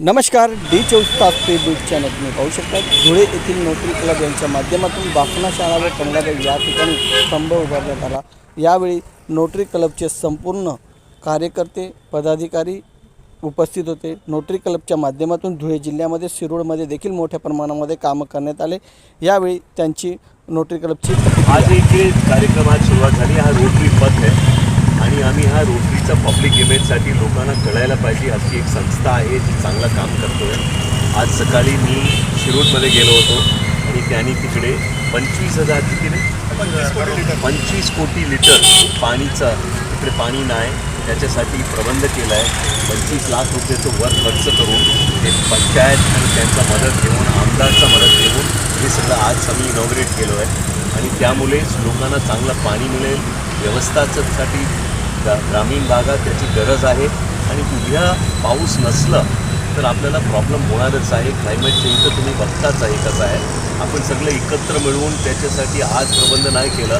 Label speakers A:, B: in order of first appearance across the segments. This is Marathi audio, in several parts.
A: नमस्कार डी चोवीस तास पे बीट चॅनल. तुम्ही पाहू शकता धुळे येथील नोकरी क्लब यांच्या माध्यमातून बाफना शाळा व कमलाबाई या ठिकाणी स्तंभ उभारण्यात आला. यावेळी नोटरी क्लबचे संपूर्ण कार्यकर्ते पदाधिकारी उपस्थित होते. नोटरी क्लबच्या माध्यमातून धुळे जिल्ह्यामध्ये शिरूरमध्ये देखील मोठ्या प्रमाणामध्ये कामं करण्यात आले. यावेळी त्यांची नोटरी क्लबची
B: आज एक कार्यक्रमात सुरुवात झाली. हा रोटरी पथ आहे. आणि आम्ही हा रोटरीचा पब्लिक इमेजसाठी लोकांना कळायला पाहिजे. अशी एक संस्था आहे जी चांगलं काम करतोय. आज सकाळी मी शिरूरमध्ये गेलो होतो आणि त्यांनी तिकडे पंचवीस हजार रे? पंचवीस कोटी लिटर. पाणीचा तिकडे पाणी नाही त्याच्यासाठी प्रबंध केला आहे पंचवीस लाख रुपयाचं वर खर्च करून ते पंचायत आणि त्यांचा मदत घेऊन आमदारचा मदत घेऊन हे सगळं आज आम्ही इनॉग्रेट केलो आहे आणि त्यामुळेच लोकांना चांगलं पाणी मिळेल. व्यवस्थासाठी ग्रा- ग्रामीण भागात त्याची गरज आहे आणि उद्या पाऊस नसलं तर आपल्याला प्रॉब्लेम होणारच आहे. क्लायमेट चेंज तर तुम्ही बघताच आहे कसं आहे. आपण सगळं एकत्र मिळवून त्याच्यासाठी आज प्रबंध नाही केलं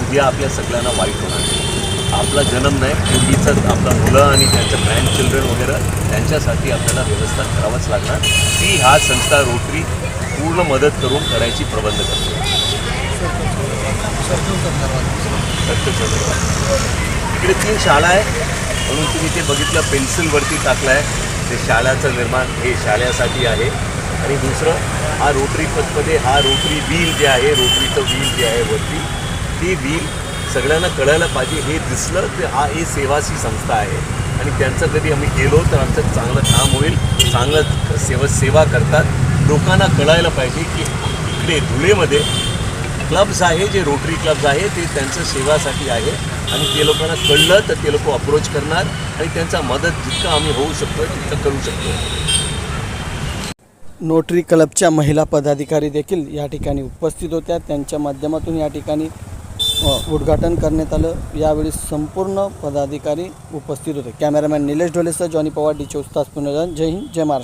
B: उद्या आपल्या सगळ्यांना वाईट होणार आपला जन्म नाही पूर्वीचंच आपला मुलं आणि त्यांचं ग्रँड चिल्ड्रन वगैरे त्यांच्यासाठी आपल्याला व्यवस्था करावंच लागणार. ती हा संस्था रोटरी पूर्ण मदत करून करायची प्रबंध करते. प्राचीन शाळा आहे. म्हणून तुम्ही ते बघितलं पेन्सिलवरती टाकलं आहे ते शाळाचं निर्माण हे शाळेसाठी आहे. आणि दुसरं हा रोटरी पथमध्ये हा रोटरी व्हील जे आहे रोटरीचं व्हील जे आहे वरती ती व्हील सगळ्यांना कळायला पाहिजे. हे दिसलं तर हा ही सेवासी संस्था आहे. आणि त्यांचं कधी आम्ही गेलो तर आमचं चांगलं काम होईल. चांगलं सेवा सेवा करतात. लोकांना कळायला पाहिजे की इकडे धुळेमध्ये क्लब्स आहे जे रोटरी क्लब्स आहे ते त्यांचं सेवासाठी आहे. आणि ते लोकांना कळलं तर ते लोक अप्रोच करणार आणि त्यांचा मदत जितकं आम्ही होऊ शकतो तितकं करू शकतो
A: नोटरी क्लबच्या महिला पदाधिकारी देखील या ठिकाणी उपस्थित होत्या. त्यांच्या माध्यमातून या ठिकाणी उद्घाटन करण्यात आलं. यावेळी संपूर्ण पदाधिकारी उपस्थित होते. कॅमेरामॅन निलेश ढोलेसह जॉनी पवार डी चोवीस पुनर्जन. जय हिंद जय महाराष्ट्र.